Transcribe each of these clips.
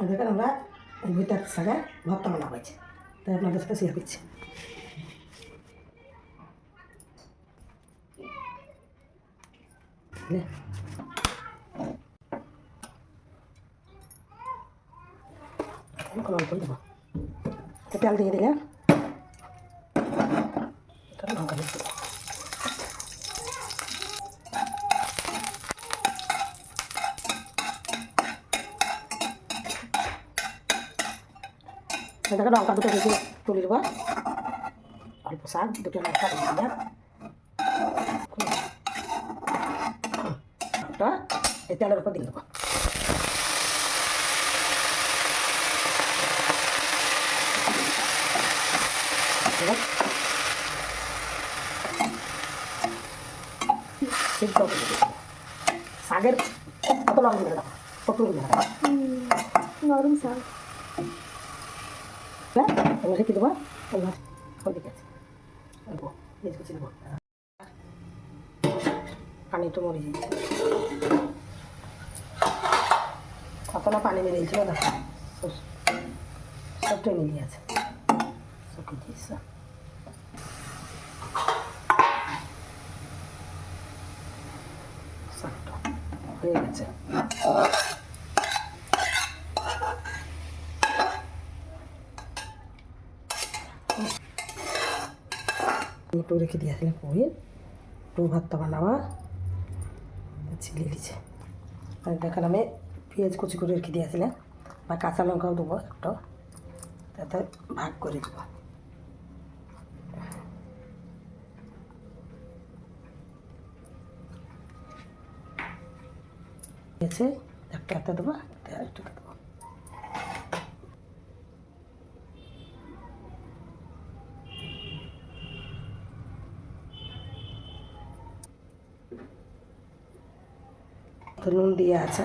দেখেন আমরা এই ভিতর শাকে ভর্তা বানাবো হয়েছে তাই আপনাদের সাথে শেয়ার করছি নে। এখন অল্পই দেবো তো তেল দিয়ে দিলে এটা লঙ্কা দিয়ে দেখো লঙ্কা দুটো ভেজে তুলে দেবো অল্প শাক দুটো লঙ্কা দিয়ে দিলাম ওটা এই তেলের উপর দিয়ে দেবো এবার সিদ্ধ করে দেবো শাকের কত লঙ্কা দিয়ে দেবো কত দিয়ে দেবো নরম শাক হ্যাঁ এবার রেখে দেবো এবার ওদিকে আছে অল্প ভেজে কুচি দেবো পানি একটু মরে দিয়েছি কত না পানি বেরিয়েছিল না সবটাই মিলিয়ে আছে শুকিয়ে দিয়েছে হয়ে গেছে একটু রেখে দিয়েছিলাম পরে একটু ভাতটা বানাবা ছিলে দিছে আর দেখেন আমি পেঁয়াজ কুচি করে রেখে দিয়েছিলাম বা কাঁচা লঙ্কাও দেবো একটা। তাতে ভাগ করে দেবো। আছে? একটা একটা দেবো, একটা তো নুন দিয়ে আছে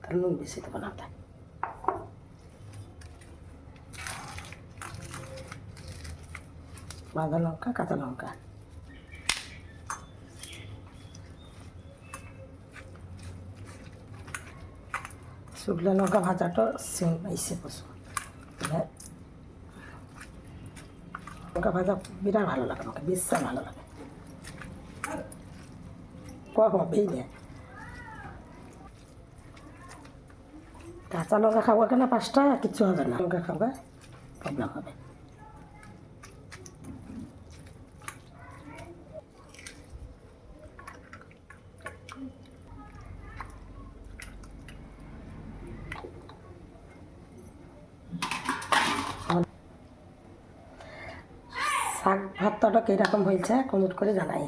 তার নুন বেশি দেবো না তাই বাঁধা লঙ্কা, কাঁচা লঙ্কা। শুকনো লঙ্কা ভাজাটা সেম পাইছে পশু লঙ্কা ভাজা বিরাট ভালো লাগে আমাকে বিশাল ভালো লাগে। কয় হবেই না কাঁচা লঙ্কা খাব কেন? পাঁচটা, কিচ্ছু হবে না। লঙ্কা খাবে প্রবলেম হবে। শাক ভর্তাটা কীরকম হয়েছে? কমেন্ট করে জানাই।